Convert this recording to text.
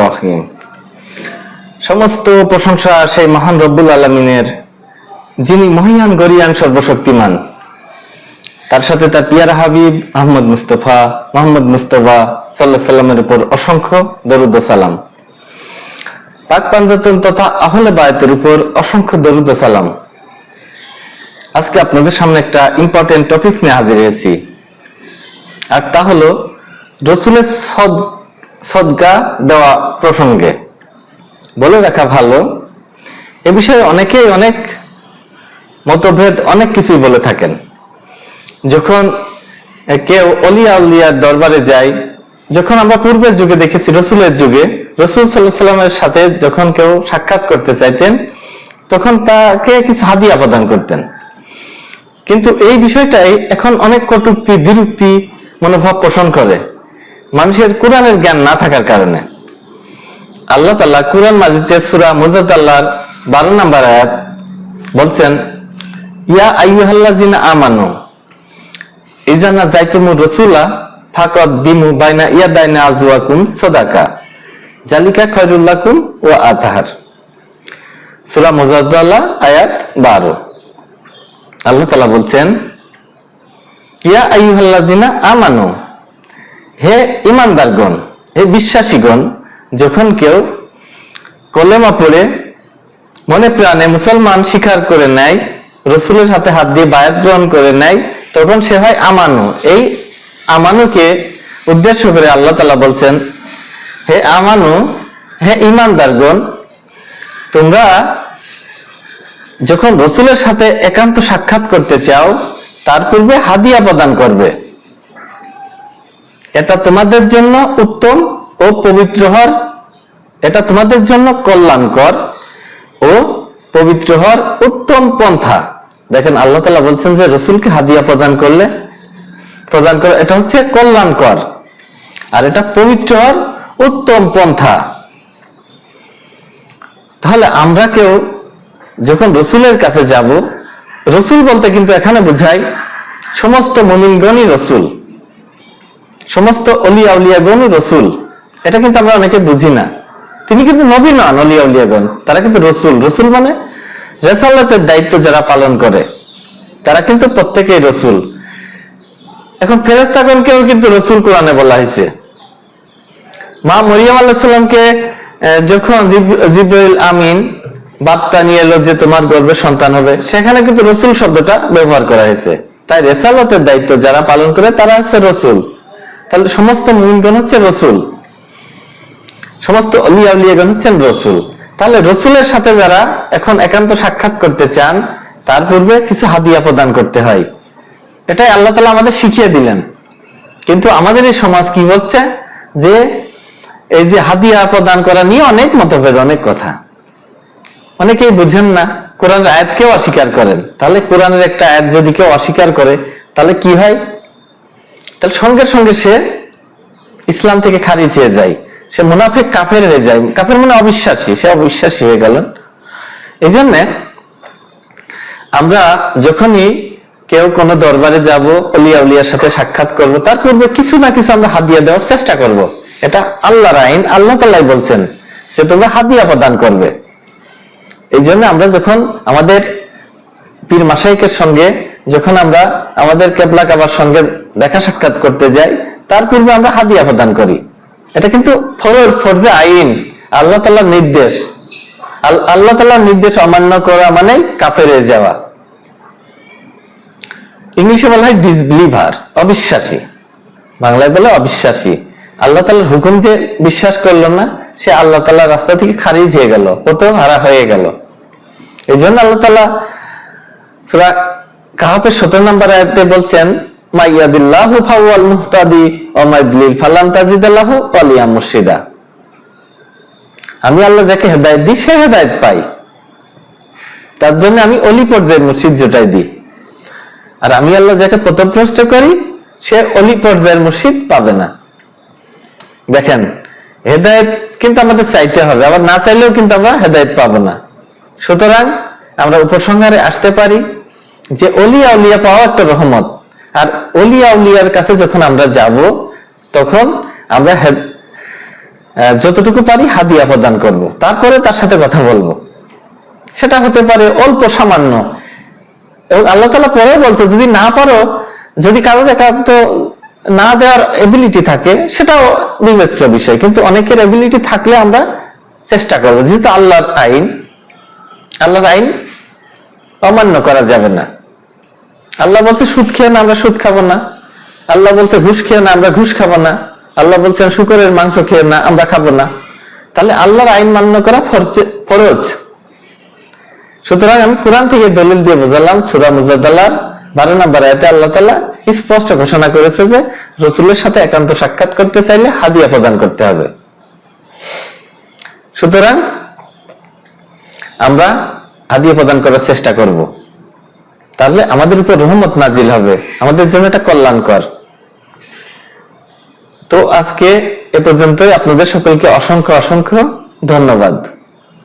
রাজিম। সমস্ত প্রশংসা সেই মহান রব্বুল আলামিনের, যিনি মহিয়ান, গরিয়ান, সর্বশক্তিমান। তার সাথে তার পিয়ারা হাবিব আহমদ মুস্তফা, মোহাম্মদ মুস্তফা সাল্লাহ সাল্লামের উপর অসংখ্য দরুদ সালাম। পাক পাঞ্জাতন তথা আহলে বায়াতের উপর অসংখ্য দরুদ সালাম। আজকে আপনাদের সামনে একটা ইম্পর্টেন্ট টপিক নিয়ে হাজির হয়েছি। আর তা হলো, রসুলের সদ সদকা দেওয়া প্রসঙ্গে। বলে রাখা ভালো, এ বিষয়ে অনেকেই অনেক মতভেদ, অনেক কিছুই বলে থাকেন। যখন কেউ অলিয়া উলিয়ার দরবারে যায়, যখন আমরা পূর্বের যুগে দেখেছি, রসুলের যুগে, রসুল সাল্লাহ সাল্লামের সাথে যখন কেউ সাক্ষাৎ করতে চাইতেন, তখন তাকে কিছু হাদিয়া প্রদান করতেন। কিন্তু এই বিষয়টাই এখন অনেক কটুক্তি, বিরক্তি, মনোভাব পোষণ করে। মানুষের কোরআনের জ্ঞান না থাকার কারণে। আল্লাহ তাল্লাহ কোরআন মাজিদের সুরা মুজাদ আল্লাহর বারো নম্বর আয়াত বলছেন, ইয়া আইয়ুহাল্লাযিনা আমানু ইজানা যাইতুমু রাসূলা ফাকাদ দিমু বাইনা ইয়াদাইনা আজওয়াকুম সাদাকা জালিকা খায়রুল লাকুম ওয়া আতাহার। সূরা মুজাদ্দালা আয়াত 12 আল্লাহ তালা বলছেন, ইয়া আইয়ুহাল্লাযিনা আমানু, হে ইমানদারগণ হে বিশ্বাসীগণ, যখন কেউ কলেমা পড়ে, মনে প্রাণে মুসলমান স্বীকার করে নেয়, রসুলের হাতে হাত দিয়ে বায়াত গ্রহণ করে নেয়, তখন সে হয় আমানু। এই আমানুকে উদ্দেশ্য করে আল্লাহ তালা বলছেন, হে আমানু, হে ইমানদারগণ তোমরা যখন রসুলের সাথে একান্ত সাক্ষাৎ করতে চাও, তার পূর্বে হাদিয়া প্রদান করবে। এটা তোমাদের জন্য উত্তম ও পবিত্র হর এটা তোমাদের জন্য কল্যাণকর ও পবিত্র হর উত্তম পন্থা। দেখেন, আল্লাহ তালা বলছেন যে রসুলকে হাদিয়া প্রদান করলে, প্রদান করে, এটা হচ্ছে কল্যাণকর। আর এটা পবিত্র হর উত্তম পন্থা। তাহলে আমরা কেউ যখন রসুলের কাছে যাব, রসুল বলতে কিন্তু এখানে বোঝায় সমস্ত মমিনগণই রসুল। সমস্ত অলিয়া উলিয়াগণই রসুল। এটা কিন্তু আমরা অনেকে বুঝি না। তিনি কিন্তু নবী নন, অলিয়া উলিয়াগণ তারা কিন্তু রসুল। রসুল মানে রেসাল্লাতের দায়িত্ব যারা পালন করে, তারা কিন্তু প্রত্যেকেই রসুল। এখন ফেরেস্তাগণকেও কিন্তু রসুল কোরআনে বলা হয়েছে। মা মরিয়াম আলাহিসাল্লামকে যখন জিব- জিব্রাইল আমিন বার্তা নিয়ে এলো যে তোমার গর্ভে সন্তান হবে। সেখানে কিন্তু রসুল শব্দটা ব্যবহার করা হয়েছে। তাই রেসালতের দায়িত্ব যারা পালন করে তারা হচ্ছে রসুল। তাহলে সমস্ত মুমিনগণ হচ্ছে রসুল। সমস্ত অলিয়া উলিয়াগণ হচ্ছেন রসুল। তাহলে রসুলের সাথে যারা এখন একান্ত সাক্ষাৎ করতে চান, তার পূর্বে কিছু হাদিয়া প্রদান করতে হয়। এটাই আল্লাহ তালা আমাদের শিখিয়ে দিলেন। কিন্তু আমাদের এই সমাজ কি হচ্ছে যে এই যে হাদিয়া প্রদান করা নিয়ে অনেক মতভেদ, অনেক কথা। অনেকেই বুঝেন না, কোরআনের আয়াতকেও অস্বীকার করেন। তাহলে কোরআনের একটা আয়াত যদি কেউ অস্বীকার করে, তাহলে কি হয়? তাহলে সঙ্গে সঙ্গে সে ইসলাম থেকে খারিজ হয়ে যায়। সে মুনাফিক কাফের হয়ে যায়। কাফের মানে অবিশ্বাসী, সে অবিশ্বাসী হয়ে গেল এই জন্যে আমরা যখনই কেউ কোনো দরবারে যাব, অলিয়া উলিয়ার সাথে সাক্ষাৎ করব, তার পূর্বে কিছু না কিছু আমরা হাদিয়া দেওয়ার চেষ্টা করব। এটা আল্লাহর আইন, আল্লাহ তাল্লাহ বলছেন যে তোমরা হাদিয়া প্রদান করবে। এই জন্য আমরা যখন আমাদের পীর মাসাইকের সঙ্গে, যখন আমরা আমাদের কেবলা কাবার সঙ্গে দেখা সাক্ষাৎ করতে যাই, তার পূর্বে আমরা হাদিয়া প্রদান করি। এটা কিন্তু ফরজ, ফরজে আইন। আল্লাহ তাল্লাহর নির্দেশ। আল্লাহ তাল্লাহর নির্দেশ অমান্য করা মানে হয়ে যাওয়া। ইংলিশে বলা হয় ডিসবিলিভার অবিশ্বাসী। বাংলায় বলে অবিশ্বাসী। আল্লাহ তালার হুকুম যে বিশ্বাস করল না সে আল্লাহ তালার রাস্তা থেকে খারিজ হয়ে গেল কোথাও হারা হয়ে গেল। এই জন্য আল্লাহ তালা সুরা কাহাপের সতেরো নম্বর আয়াতে বলছেন মুহতাদি ও মাইদলিল মুর্শিদা। আমি আল্লাহ যাকে হেদায়েত দিই, সে হেদায়েত পাই। তার জন্য আমি অলি পর্যায়ের মুর্শিদ জোটাই দিই। আর আমি আল্লাহ যাকে পথভ্রষ্ট করি, সে অলি পর্যায়ের মুর্শিদ পাবে না। দেখেন হেদায়েত কিন্তু আমাদের চাইতে হবে, আবার না চাইলেও কিন্তু আমরা হেদায়েত পাবো না। সুতরাং আমরা উপসংহারে আসতে পারি যে অলিয়া উলিয়া পাওয়া একটা রহমত। আর অলিয়া উলিয়ার কাছে যখন আমরা যাব, তখন আমরা যতটুকু পারি হাদিয়া প্রদান করব। তারপরে তার সাথে কথা বলব। সেটা হতে পারে অল্প সামান্য। এবং আল্লাহ তালা পরে বলছে, যদি না পারো, যদি কারোর একান্ত না দেওয়ার এবিলিটি থাকে, সেটাও বিবেচ্য বিষয়। কিন্তু অনেকের এবিলিটি থাকলে আমরা চেষ্টা করব। যেহেতু আল্লাহর আইন আল্লাহর আইন অমান্য করা যাবে না। আল্লাহ বলছে, সুদ খেয়ে না, আমরা সুদ খাব না। আল্লাহ বলছে, ঘুষ খেয়ে না, আমরা ঘুষ খাব না। আল্লাহ বলছেন, শুকরের মাংস খেয়ে না, আমরা খাব না। তাহলে আল্লাহর আইন মান্য করা ফরজ। সুতরাং আমি কোরআন থেকে দলিল দিয়ে বোঝালাম, সুরা মুজাদ্দালার বারো নম্বর আয়াতে আল্লাহ তালা স্পষ্ট ঘোষণা করেছে যে রসুলের সাথে একান্ত সাক্ষাৎ করতে চাইলে হাদিয়া প্রদান করতে হবে। সুতরাং আমরা হাদিয়া প্রদান করার চেষ্টা করব। তাহলে আমাদের উপর রহমত নাজিল হবে। আমাদের জন্য এটা কল্যাণকর। তো আজকে এ পর্যন্তই। আপনাদের সকলকে অসংখ্য অসংখ্য ধন্যবাদ।